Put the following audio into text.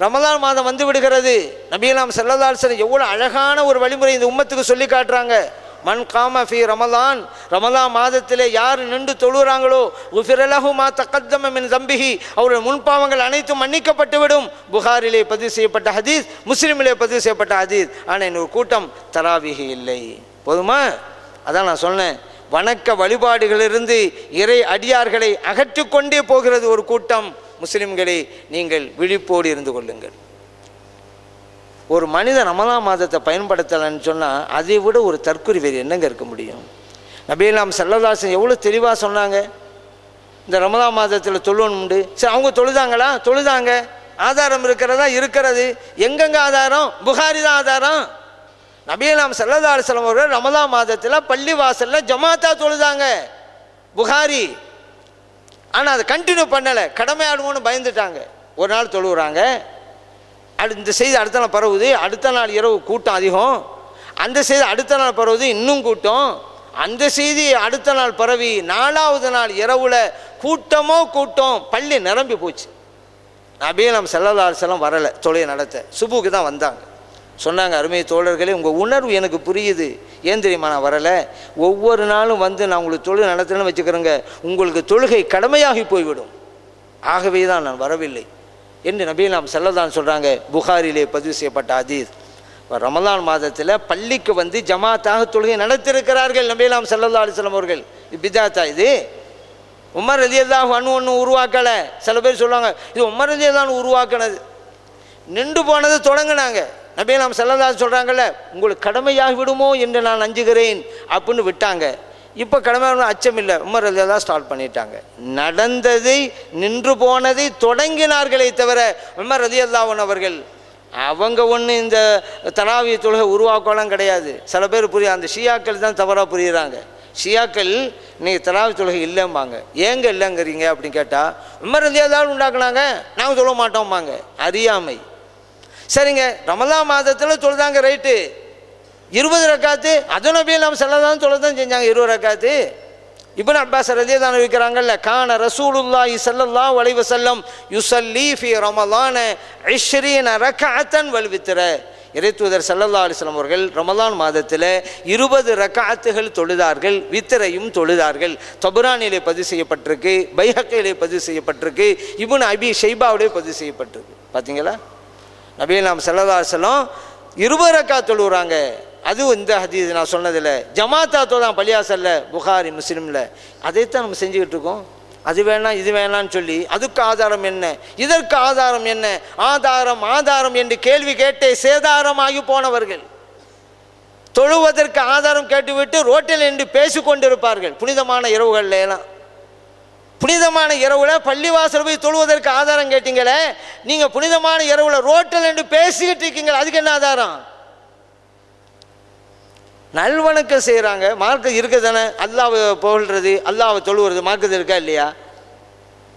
ரமதான் மாதம் வந்து விடுகிறது. நபியலாம் செல்லதால்சன் எவ்வளோ அழகான ஒரு வழிமுறை இந்த உம்மத்துக்கு சொல்லி காட்டுறாங்க. மண் காம ஃபி ரமலான் ரமலான் மாதத்திலே யார் நின்று தொழுகிறாங்களோ உஃபிரலஹு மா தக்கத்தம மின் தம்பிஹி அவருடைய முன்பாவங்கள் அனைத்தும் மன்னிக்கப்பட்டு விடும். புகாரிலே பதிவு செய்யப்பட்ட ஹதீஸ் முஸ்லீமிலே பதிவு செய்யப்பட்ட ஹதீஸ். ஆனால் என்னோட கூட்டம் தராவிகி இல்லை. போதுமா? அதான் நான் சொன்னேன். வணக்க வழிபாடுகளிலிருந்து இறை அடியார்களை அகற்றிக்கொண்டே போகிறது ஒரு கூட்டம். முஸ்லிம்களை நீங்கள் விழிப்போடு இருந்து கொள்ளுங்கள். ஒரு மனிதன் ரமலான் மாதத்தை பயன்படுத்தலைன்னு சொன்னால் அதை விட ஒரு தற்கொலை வேறு என்னங்க இருக்க முடியும்? நபீலாம் செல்லதாசன் எவ்வளோ தெளிவாக சொன்னாங்க? இந்த ரமதா மாதத்தில் தொழுவணும் உண்டு. சரி அவங்க தொழுதாங்களா? தொழுதாங்க. ஆதாரம் இருக்கிறதா? இருக்கிறது. எங்கெங்க ஆதாரம்? புகாரி தான் ஆதாரம். நபீலாம் சல்லா அலுவலம் அவர்கள் ரமதா மாதத்தில் பள்ளி வாசலில் ஜமாத்தா தொழுதாங்க. புகாரி. ஆனால் அதை கண்டினியூ பண்ணலை. கடமையாடுவோன்னு பயந்துட்டாங்க. ஒரு நாள் தொழுகிறாங்க அடு இந்த செய்தி அடுத்த நாள் பரவுது. அடுத்த நாள் இரவு கூட்டம் அதிகம். அந்த செய்தி அடுத்த நாள் பரவுது இன்னும் கூட்டம். அந்த செய்தி அடுத்த நாள் பரவி நாலாவது நாள் இரவில் கூட்டமோ கூட்டம் பள்ளி நிரம்பி போச்சு. நபியே நம்ம வரலை. தொழில் நடத்த. சுபுக்கு தான் வந்தாங்க. சொன்னாங்க அருமை தோழர்களே உங்கள் உணர்வு எனக்கு புரியுது. ஏன் தெரியுமா நான் வரலை? ஒவ்வொரு நாளும் வந்து நான் உங்களுக்கு தொழில் நடத்துகிறேன்னு வச்சுக்கிறேங்க. உங்களுக்கு தொழுகை கடமையாகி போய்விடும். ஆகவே தான் நான் வரவில்லை. என்று நபீல் நாம் செல்லதான் சொல்கிறாங்க புகாரிலே பதிவு செய்யப்பட்ட அதீஸ் ரமலான் மாதத்தில் பள்ளிக்கு வந்து ஜமாத்தாக தொழுகை நடத்திருக்கிறார்கள் நபிலாம் செல்லல்லா அலிஸ்லாம் அவர்கள். இது பிதாத்தா இது? உமர் ரலியல்லாஹு அணு ஒன்று உருவாக்கலை. சில பேர் சொல்லுவாங்க இது உமர் ரதியதான் உருவாக்கினது. நின்று போனது தொடங்கினாங்க. நபீலாம் செல்லல்லா சொல்கிறாங்கல்ல உங்களுக்கு கடமையாகி விடுமோ என்று நான் அஞ்சுகிறேன் அப்படின்னு விட்டாங்க. இப்போ கடமையான அச்சம் இல்லை. உமர் தான் ஸ்டார்ட் பண்ணிட்டாங்க. நடந்ததை நின்று போனதை தொடங்கினார்களே தவிர உமர் ரலியல்லாஹன் அவர்கள் அவங்க ஒன்று இந்த தனாவிய தொழுகை உருவாக்கலாம் கிடையாது. சில பேர் புரிய அந்த ஷியாக்கள் தான் தவறாக புரியுறாங்க. ஷியாக்கள் நீங்கள் தனாவி தொழுகை இல்லைம்பாங்க. ஏங்க இல்லைங்கிறீங்க? அப்படின்னு கேட்டால் உமர் ரலியல்லாவும் உண்டாக்குனாங்க. நாங்கள் சொல்ல மாட்டோம்பாங்க. அறியாமை. சரிங்க ரமலா மாதத்தில் தொழுதாங்க ரைட்டு இருபது ரக்காத்து அது நபியில் நம்ம செல்லதான் தொலை தான் செஞ்சாங்க இருபது ரக்காத்து. இப்னு அப்பாஸ் ரலியல்லாஹு தானே இருக்கிறாங்கல்ல கான ரசூலுல்லாஹி ஸல்லல்லாஹு அலைஹி வஸல்லம் யுஸல்லி ஃபி ரமலான 20 ரக்அத்தன் வல் வித்ர. இறைத்தூதர் ஸல்லல்லாஹு அலிஸ்லாம் அவர்கள் ரமலான் மாதத்தில் இருபது ரக்காத்துகள் தொழுதார்கள் வித்திரையும் தொழுதார்கள். தபுரானிலே பதிவு செய்யப்பட்டிருக்கு பைஹக்கையிலே பதிவு செய்யப்பட்டிருக்கு இபுன் அபி ஷைபாவிலே பதிவு செய்யப்பட்டிருக்கு. பார்த்தீங்களா நபீ நாம் ஸல்லல்லாஹு அலைஹி வஸல்லம் தொழுகிறாங்க அதுவும் இந்த ஹதீஸ் நான் சொன்னதில்லை. ஜமாத்தா தான் பள்ளியாசல்ல புகாரி முஸ்லீமில். அதைத்தான் நம்ம செஞ்சுக்கிட்டு இருக்கோம். அது வேணாம் இது வேணாம்னு சொல்லி அதுக்கு ஆதாரம் என்ன? இதற்கு ஆதாரம் என்ன? ஆதாரம் ஆதாரம் என்று கேள்வி கேட்டே சேதாரமாகி போனவர்கள். தொழுவதற்கு ஆதாரம் கேட்டுவிட்டு ரோட்டில் நின்று பேசி கொண்டிருப்பார்கள் புனிதமான இரவுகள்லாம் புனிதமான இரவுல பள்ளிவாசல் போய் தொழுவதற்கு ஆதாரம் கேட்டீங்களே நீங்க புனிதமான இரவுல ரோட்டில் என்று பேசிக்கிட்டு இருக்கீங்க அதுக்கு என்ன ஆதாரம்? நல்வணக்கம் செய்கிறாங்க மார்க்கம் இருக்குது தானே அல்லாவை புகழ்றது அல்லாவை தொழுவுறது மார்க்கத்தில் இருக்கா இல்லையா?